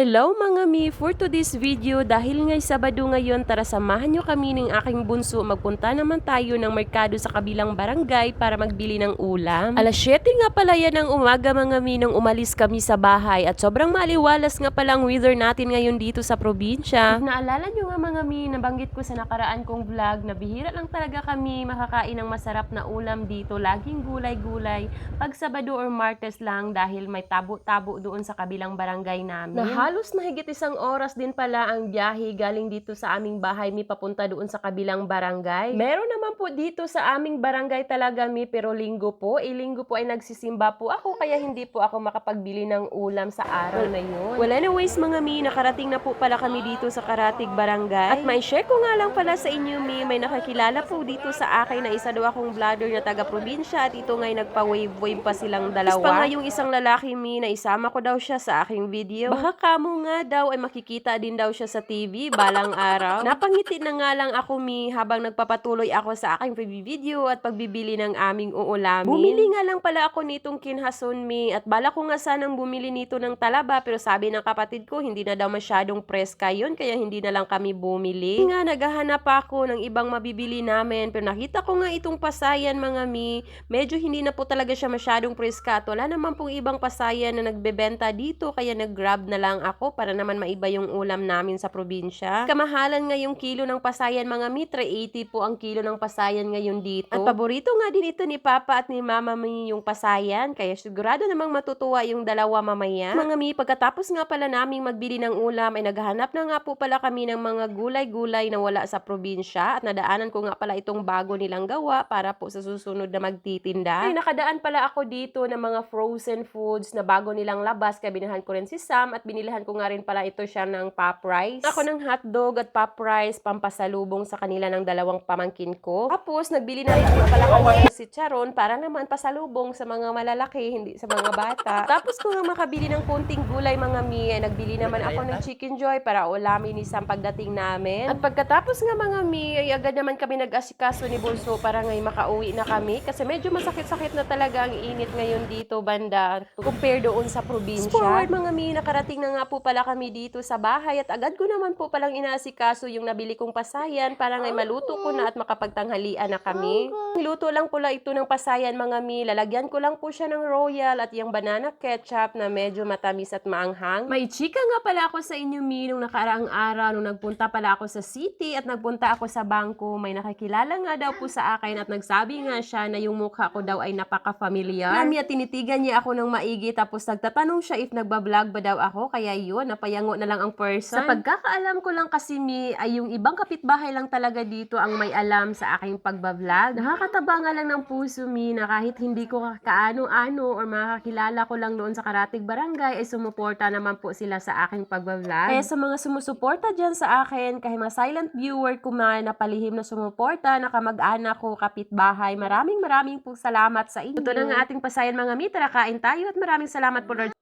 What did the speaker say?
Hello mga mi! For today's video, dahil ngay Sabado ngayon, tara samahan nyo kami ng aking bunso. Magpunta naman tayo ng merkado sa kabilang barangay para magbili ng ulam. Alas 7 nga pala yan ng umaga mga mi nang umalis kami sa bahay at sobrang maliwalas nga pala ang weather natin ngayon dito sa probinsya. At naalala nyo nga mga mi, nabanggit ko sa nakaraan kong vlog na bihira lang talaga kami makakain ng masarap na ulam dito. Laging gulay-gulay pag Sabado or Martes lang dahil may tabo-tabo doon sa kabilang barangay namin. Na halos mahigit isang oras din pala ang biyahe galing dito sa aming bahay mi papunta doon sa kabilang barangay. Meron naman po dito sa aming barangay talaga mi pero linggo po. Linggo po ay nagsisimba po ako kaya hindi po ako makapagbili ng ulam sa araw na yun. Well anyways mga mi, nakarating na po pala kami dito sa Karatig Barangay. At may share ko nga lang pala sa inyo mi, may nakakilala po dito sa akin na isa daw akong vlogger na taga probinsya at ito ngay nagpa-wave-wave pa silang dalawa. Tapos pa nga yung isang lalaki mi na isama ko daw siya sa aking video. Baka kamo nga daw ay makikita din daw siya sa TV balang araw. Napangiti na nga lang ako mi habang nagpapatuloy ako sa aking video at pagbibili ng aming uulamin. Bumili nga lang pala ako nitong kinhason mi at bala ko nga sanang bumili nito ng talaba pero sabi ng kapatid ko hindi na daw masyadong preska yun kaya hindi na lang kami bumili. Nga naghahanap ako ng ibang mabibili namin pero nakita ko nga itong pasayan mga mi medyo hindi na po talaga siya masyadong preska at wala naman pong ibang pasayan na nagbebenta dito kaya nag-grab na lang ako para naman maiba yung ulam namin sa probinsya. Kamahalan nga yung kilo ng pasayan mga mi, 380 po ang kilo ng pasayan ngayon dito. At paborito nga din ito ni Papa at ni Mama mi yung pasayan kaya sigurado namang matutuwa yung dalawa mamaya. Mga mi, pagkatapos nga pala naming magbili ng ulam ay naghahanap na nga po pala kami ng mga gulay-gulay na wala sa probinsya at nadaanan ko nga pala itong bago nilang gawa para po sa susunod na magtitinda. Ay, nakadaan pala ako dito ng mga frozen foods na bago nilang labas kaya binahan ko rin si Sam at binilihan ko nga rin pala ito siya ng pop rice. Ako ng hotdog at pop rice pampasalubong sa kanila ng dalawang pamangkin ko. Tapos nagbili na rin nga pala kami si Charon para naman pasalubong sa mga malalaki, hindi sa mga bata. Tapos kung nga makabili ng konting gulay mga mi, ay nagbili naman ako ng chicken joy para ulamin ni Sam pagdating namin. At pagkatapos nga mga mi, ay agad naman kami nag-asikaso ni Bunso para ngay makauwi na kami kasi medyo masakit-sakit na talaga ang init ngayon dito banda compare doon sa probinsya. Forward mga mi, nakarating na nga po pala kami dito sa bahay at agad ko naman po palang inaasikaso yung nabili kong pasayan para ngay maluto ko na at makapagtanghalian na kami. Luto lang pula ito ng pasayan mga mi, lalagyan ko lang po siya ng royal at yung banana ketchup na medyo matamis at maanghang. May chika nga pala ako sa inyo mi nung nakaraang araw nung nagpunta pala ako sa city at nagpunta ako sa bangko. May nakakilala nga daw po sa akin at nagsabi nga siya na yung mukha ko daw ay napaka-familiar. Mami at tinitigan niya ako ng maigi tapos nagtatanong siya if nagbablog ba daw ako kaya yun, napayango na lang ang person. Sa pagkakaalam ko lang kasi mi ay yung ibang kapitbahay lang talaga dito ang may alam sa aking pagbablog. Nakakataba nga lang ng puso mi na kahit hindi ko kaano-ano or makakilala ko lang doon sa Karatig Barangay ay sumuporta naman po sila sa aking pagbablog. Kaya sa mga sumusuporta dyan sa akin, kahit mga silent viewer ko man na palihim na sumuporta, nakamag-anak ko, kapitbahay, maraming maraming po salamat sa inyo. Ito na nga ating pasayan mga mitra, kain tayo at maraming salamat po Lord